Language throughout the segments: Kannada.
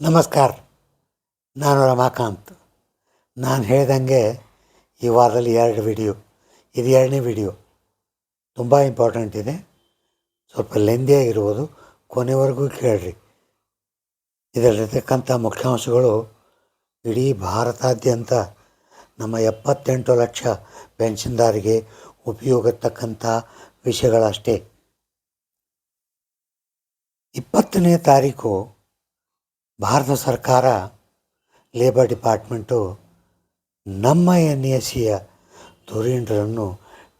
ನಮಸ್ಕಾರ. ನಾನು ರಮಾಕಾಂತ್. ನಾನು ಹೇಳ್ದಂಗೆ ಈ ವಾರದಲ್ಲಿ ಎರಡು ವಿಡಿಯೋ, ಇದು ಎರಡನೇ ವಿಡಿಯೋ. ತುಂಬ ಇಂಪಾರ್ಟೆಂಟ್ ಇದೆ. ಸ್ವಲ್ಪ ಲೆಂದಿಯಾಗಿರ್ಬೋದು ಕೊನೆವರೆಗೂ ಕೇಳ್ರಿ. ಇದರಲ್ಲಿರ್ತಕ್ಕಂಥ ಮುಖ್ಯಾಂಶಗಳು, ಇಡೀ ಭಾರತಾದ್ಯಂತ ನಮ್ಮ ಎಪ್ಪತ್ತೆಂಟು ಲಕ್ಷ ಪೆನ್ಷನ್ದಾರಿಗೆ ಉಪಯೋಗತಕ್ಕಂಥ ವಿಷಯಗಳಷ್ಟೇ. ಇಪ್ಪತ್ತನೇ ತಾರೀಕು ಭಾರತ ಸರ್ಕಾರ ಲೇಬರ್ ಡಿಪಾರ್ಟ್ಮೆಂಟು ನಮ್ಮ ಎನ್ ಎ ಸಿಯ ಧುರೀಣರನ್ನು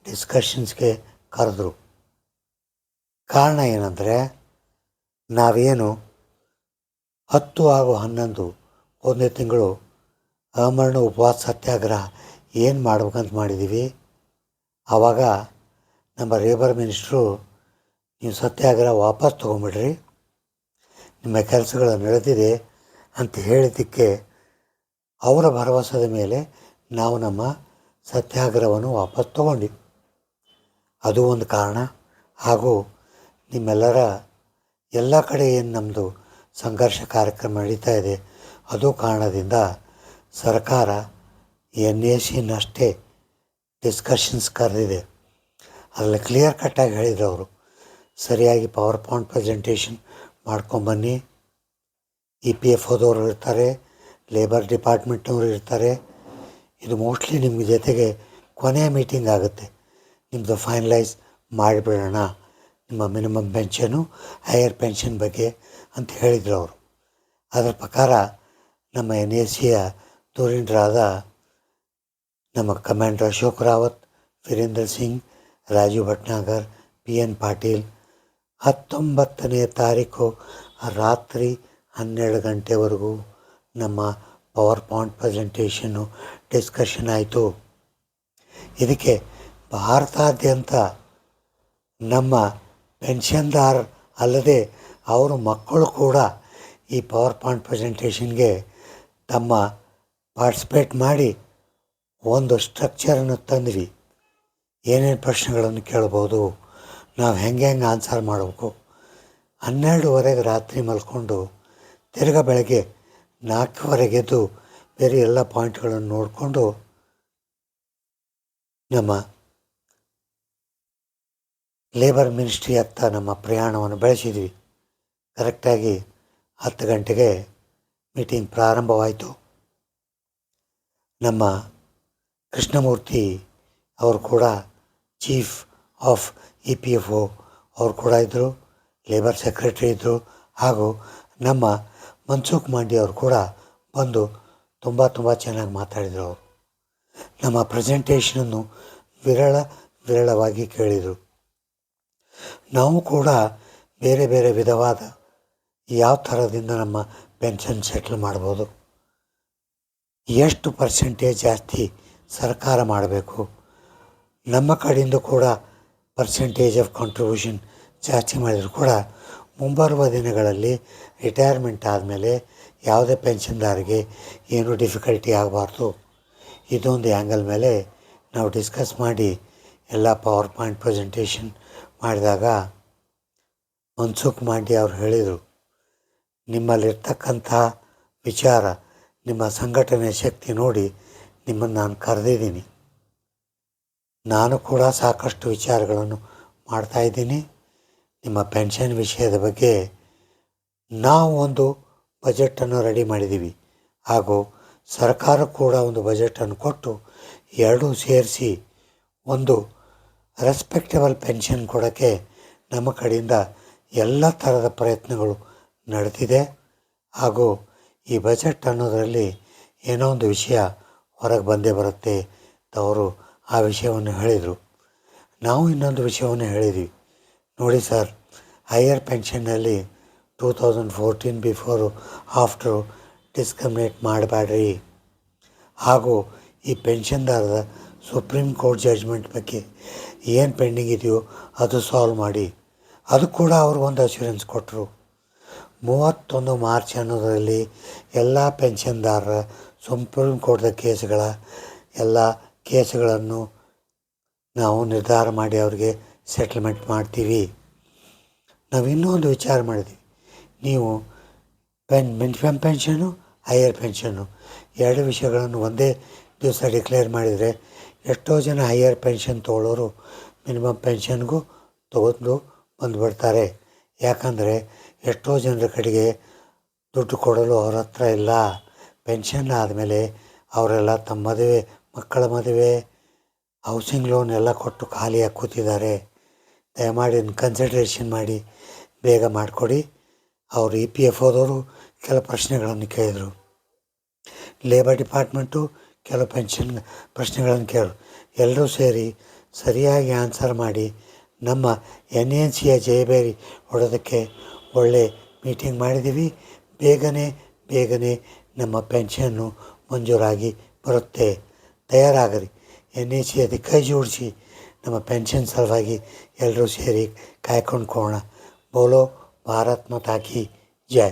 ಡಿಸ್ಕಷನ್ಸ್ಗೆ ಕರೆದ್ರು. ಕಾರಣ ಏನಂದರೆ, ನಾವೇನು ಹತ್ತು ಹಾಗೂ ಹನ್ನೊಂದು ಒಂದನೇ ತಿಂಗಳು ಅಮರಣ ಉಪವಾಸ ಸತ್ಯಾಗ್ರಹ ಏನು ಮಾಡ್ಬೇಕಂತ ಮಾಡಿದ್ದೀವಿ ಆವಾಗ ನಮ್ಮ ಲೇಬರ್ ಮಿನಿಸ್ಟ್ರು ನೀವು ಸತ್ಯಾಗ್ರಹ ವಾಪಸ್ ತೊಗೊಂಬಿಡ್ರಿ ನಿಮ್ಮ ಕೆಲಸಗಳು ನಡೆದಿದೆ ಅಂತ ಹೇಳಿದ್ದಕ್ಕೆ ಅವರ ಭರವಸೆದ ಮೇಲೆ ನಾವು ನಮ್ಮ ಸತ್ಯಾಗ್ರಹವನ್ನು ವಾಪಸ್ ತಗೊಂಡ್ವಿ. ಅದು ಒಂದು ಕಾರಣ. ಹಾಗೂ ನಿಮ್ಮೆಲ್ಲರ ಎಲ್ಲ ಕಡೆ ಏನು ನಮ್ಮದು ಸಂಘರ್ಷ ಕಾರ್ಯಕ್ರಮ ನಡೀತಾ ಇದೆ, ಅದು ಕಾರಣದಿಂದ ಸರ್ಕಾರ ಎನ್ ಎ ಸಿನಷ್ಟೇ ಡಿಸ್ಕಷನ್ಸ್ ಕರೆದಿದೆ. ಅದರಲ್ಲಿ ಕ್ಲಿಯರ್ ಕಟ್ಟಾಗಿ ಹೇಳಿದ್ರು ಅವರು. ಸರಿಯಾಗಿ ಪವರ್ ಪಾಯಿಂಟ್ ಪ್ರೆಸೆಂಟೇಷನ್ ಮಾಡ್ಕೊಂಬನ್ನಿ ಇ ಪಿ ಎಫ್ ಓದವರು ಇರ್ತಾರೆ ಲೇಬರ್ ಡಿಪಾರ್ಟ್ಮೆಂಟ್ನವರು ಇರ್ತಾರೆ. ಇದು ಮೋಸ್ಟ್ಲಿ ನಿಮ್ಮ ಜೊತೆಗೆ ಕೊನೆಯ ಮೀಟಿಂಗ್ ಆಗುತ್ತೆ. ನಿಮ್ಮದು ಫೈನಲೈಸ್ ಮಾಡಿಬಿಡೋಣ. ನಿಮ್ಮ ಮಿನಿಮಮ್ ಪೆನ್ಷನು ಹೈಯರ್ ಪೆನ್ಷನ್ ಬಗ್ಗೆ ಅಂತ ಹೇಳಿದರು ಅವರು. ಅದರ ಪ್ರಕಾರ ನಮ್ಮ ಎನ್ ಎ ಸಿಯ ಧುರೀಣರಾದ ನಮ್ಮ commander Ashok Rawat, Virendra Singh, Rajiv Bhatnagar P N Patil ಹತ್ತೊಂಬತ್ತನೇ ತಾರೀಕು ರಾತ್ರಿ ಹನ್ನೆರಡು ಗಂಟೆವರೆಗೂ ನಮ್ಮ ಪವರ್ ಪಾಯಿಂಟ್ ಪ್ರೆಸೆಂಟೇಷನ್ನು ಡಿಸ್ಕಷನ್ ಆಯಿತು. ಇದಕ್ಕೆ ಭಾರತಾದ್ಯಂತ ನಮ್ಮ ಪೆನ್ಷನ್ದಾರ್ ಅಲ್ಲದೆ ಅವರ ಮಕ್ಕಳು ಕೂಡ ಈ ಪವರ್ ಪಾಯಿಂಟ್ ಪ್ರೆಸೆಂಟೇಷನ್ಗೆ ತಮ್ಮ ಪಾರ್ಟಿಸಿಪೇಟ್ ಮಾಡಿ ಒಂದು ಸ್ಟ್ರಕ್ಚರನ್ನು ತಂದ್ವಿ. ಏನೇನು ಪ್ರಶ್ನೆಗಳನ್ನು ಕೇಳ್ಬೋದು? ನಾವು ಹೆಂಗೆ ಹೆಂಗೆ ಆನ್ಸರ್ ಮಾಡಬೇಕು? ಹನ್ನೆರಡುವರೆಗೆ ರಾತ್ರಿ ಮಲ್ಕೊಂಡು ತಿರ್ಗಾ ಬೆಳಗ್ಗೆ ನಾಲ್ಕುವರೆಗೆ ಎದ್ದು ಬೇರೆ ಎಲ್ಲ ಪಾಯಿಂಟ್ಗಳನ್ನು ನೋಡಿಕೊಂಡು ನಮ್ಮ ಲೇಬರ್ ಮಿನಿಸ್ಟ್ರಿ ಅತ್ತ ನಮ್ಮ ಪ್ರಯಾಣವನ್ನು ಬೆಳೆಸಿದ್ವಿ. ಕರೆಕ್ಟಾಗಿ ಹತ್ತು ಗಂಟೆಗೆ ಮೀಟಿಂಗ್ ಪ್ರಾರಂಭವಾಯಿತು. ನಮ್ಮ ಕೃಷ್ಣಮೂರ್ತಿ ಅವರು ಕೂಡ chief of E P F O ಅವರು ಕೂಡ ಇದ್ದರು ಲೇಬರ್ ಸೆಕ್ರೆಟ್ರಿ ಇದ್ದರು ಹಾಗೂ ನಮ್ಮ ಮನ್ಸುಖ್ ಮಾಂಡಿ ಅವರು ಕೂಡ ಬಂದು ತುಂಬ ತುಂಬ ಚೆನ್ನಾಗಿ ಮಾತಾಡಿದರು. ಅವರು ನಮ್ಮ ಪ್ರೆಸೆಂಟೇಷನನ್ನು ವಿರಳ, ವಿರಳವಾಗಿ ಕೇಳಿದರು. ನಾವು ಕೂಡ ಬೇರೆ ಬೇರೆ ವಿಧವಾದ ಯಾವ ಥರದಿಂದ ನಮ್ಮ ಪೆನ್ಷನ್ ಸೆಟ್ಲ್ ಮಾಡ್ಬೋದು, ಎಷ್ಟು ಪರ್ಸೆಂಟೇಜ್ ಜಾಸ್ತಿ ಸರ್ಕಾರ ಮಾಡಬೇಕು, ನಮ್ಮ ಕಡೆಯಿಂದ ಕೂಡ ಪರ್ಸೆಂಟೇಜ್ ಆಫ್ ಕಾಂಟ್ರಿಬ್ಯೂಷನ್ ಜಾಸ್ತಿ ಮಾಡಿದರೂ ಕೂಡ ಮುಂಬರುವ ದಿನಗಳಲ್ಲಿ ರಿಟೈರ್ಮೆಂಟ್ ಆದಮೇಲೆ ಯಾವುದೇ ಪೆನ್ಷನ್ದಾರಿಗೆ ಏನೂ ಡಿಫಿಕಲ್ಟಿ ಆಗಬಾರ್ದು. ಇದೊಂದು ಆ್ಯಂಗಲ್ ಮೇಲೆ ನಾವು ಡಿಸ್ಕಸ್ ಮಾಡಿ ಎಲ್ಲ ಪವರ್ ಪಾಯಿಂಟ್ ಪ್ರೆಸೆಂಟೇಷನ್ ಮಾಡಿದಾಗ ಮನ್ಸುಖ್ ಮಾಂಡಿ ಅವರು ಹೇಳಿದರು, ನಿಮ್ಮಲ್ಲಿರ್ತಕ್ಕಂಥ ವಿಚಾರ, ನಿಮ್ಮ ಸಂಘಟನೆ ಶಕ್ತಿ ನೋಡಿ ನಿಮ್ಮನ್ನು ನಾನು ಕರೆದಿದ್ದೀನಿ. ನಾನು ಕೂಡ ಸಾಕಷ್ಟು ವಿಚಾರಗಳನ್ನು ಮಾಡ್ತಾಯಿದ್ದೀನಿ ನಿಮ್ಮ ಪೆನ್ಷನ್ ವಿಷಯದ ಬಗ್ಗೆ ನಾವು ಒಂದು ಬಜೆಟನ್ನು ರೆಡಿ ಮಾಡಿದ್ದೀವಿ. ಹಾಗೂ ಸರ್ಕಾರ ಕೂಡ ಒಂದು ಬಜೆಟನ್ನು ಕೊಟ್ಟು ಎರಡೂ ಸೇರಿಸಿ ಒಂದು ರೆಸ್ಪೆಕ್ಟಬಲ್ ಪೆನ್ಷನ್ ಕೊಡೋಕ್ಕೆ ನಮ್ಮ ಕಡೆಯಿಂದ ಎಲ್ಲ ಥರದ ಪ್ರಯತ್ನಗಳು ನಡೆದಿದೆ ಹಾಗೂ ಈ ಬಜೆಟ್ ಅನ್ನೋದರಲ್ಲಿ ಏನೋ ಒಂದು ವಿಷಯ ಹೊರಗೆ ಬಂದೇ ಬರುತ್ತೆ. ಅವರು ಆ ವಿಷಯವನ್ನು ಹೇಳಿದರು. ನಾವು ಇನ್ನೊಂದು ವಿಷಯವನ್ನು ಹೇಳಿದ್ವಿ. ನೋಡಿ sir higher ಪೆನ್ಷನ್ನಲ್ಲಿ two thousand fourteen before after discriminate ಮಾಡಬೇಡ್ರಿ ಹಾಗೂ ಈ ಪೆನ್ಷನ್ದಾರದ ಸುಪ್ರೀಂ ಕೋರ್ಟ್ ಜಡ್ಜ್ಮೆಂಟ್ ಬಗ್ಗೆ ಏನು ಪೆಂಡಿಂಗ್ ಇದೆಯೋ ಅದು ಸಾಲ್ವ್ ಮಾಡಿ. ಅದು ಕೂಡ ಅವರು ಒಂದು ಅಶ್ಯೂರೆನ್ಸ್ ಕೊಟ್ಟರು ಮೂವತ್ತೊಂದು ಮಾರ್ಚ್ ಅನ್ನೋದರಲ್ಲಿ ಎಲ್ಲ ಪೆನ್ಷನ್ದಾರರ ಸುಪ್ರೀಂ ಕೋರ್ಟ್ದ ಕೇಸ್ಗಳ ಎಲ್ಲ ಕೇಸ್ಗಳನ್ನು ನಾವು ನಿರ್ಧಾರ ಮಾಡಿ ಅವ್ರಿಗೆ ಸೆಟಲ್ಮೆಂಟ್ ಮಾಡ್ತೀವಿ. ನಾವು ಇನ್ನೊಂದು ವಿಚಾರ ಮಾಡಿದ್ವಿ. ನೀವು pen minimum pension, higher pension ಎರಡು ವಿಷಯಗಳನ್ನು ಒಂದೇ ದಿವಸ ಡಿಕ್ಲೇರ್ ಮಾಡಿದರೆ ಎಷ್ಟೋ ಜನ ಹೈಯರ್ ಪೆನ್ಷನ್ ತೊಗೊಳ್ಳೋರು ಮಿನಿಮಮ್ ಪೆನ್ಷನ್ಗೂ ತೊಗೊಂಡು ಬಂದುಬಿಡ್ತಾರೆ. ಯಾಕಂದರೆ ಎಷ್ಟೋ ಜನರ ಕಡೆಗೆ ದುಡ್ಡು ಕೊಡಲು ಅವ್ರ ಹತ್ರ ಇಲ್ಲ. ಪೆನ್ಷನ್ ಆದಮೇಲೆ ಅವರೆಲ್ಲ ತಮ್ಮದೇ ಮಕ್ಕಳ ಮದುವೆ ಹೌಸಿಂಗ್ ಲೋನ್ ಎಲ್ಲ ಕೊಟ್ಟು ಖಾಲಿಯಾಗಿ ಕೂತಿದ್ದಾರೆ. ದಯಮಾಡಿ ಕನ್ಸಿಡ್ರೇಷನ್ ಮಾಡಿ, ಬೇಗ ಮಾಡಿಕೊಡಿ. ಅವರು ಇ ಪಿ ಎಫ್ ಓದವರು ಕೆಲವು ಪ್ರಶ್ನೆಗಳನ್ನು ಕೇಳಿದರು. ಲೇಬರ್ ಡಿಪಾರ್ಟ್ಮೆಂಟು ಕೆಲವು ಪೆನ್ಷನ್ ಪ್ರಶ್ನೆಗಳನ್ನು ಕೇಳರು ಎಲ್ಲರೂ ಸೇರಿ ಸರಿಯಾಗಿ ಆನ್ಸರ್ ಮಾಡಿ, ನಮ್ಮ ಎನ್ ಎನ್ ಸಿಯ ಜಯಬೇರಿ ಹೊಡೋದಕ್ಕೆ ಒಳ್ಳೆ ಮೀಟಿಂಗ್ ಮಾಡಿದ್ದೀವಿ. ಬೇಗನೆ ಬೇಗನೆ ನಮ್ಮ ಪೆನ್ಷನ್ನು ಮಂಜೂರಾಗಿ ಬರುತ್ತೆ. ತಯಾರಾಗರಿ ಎನ್ ಎ ಸಿ ಅದಕ್ಕೆ ಕೈ ಜೋಡಿಸಿ ನಮ್ಮ ಪೆನ್ಷನ್ ಸಲುವಾಗಿ ಎಲ್ಲರೂ ಸೇರಿ ಕಾಯ್ಕೊಂಡು ಬೋಲೋ ಭಾರತ್ ಮಾತಾ ಕಿ ಜೈ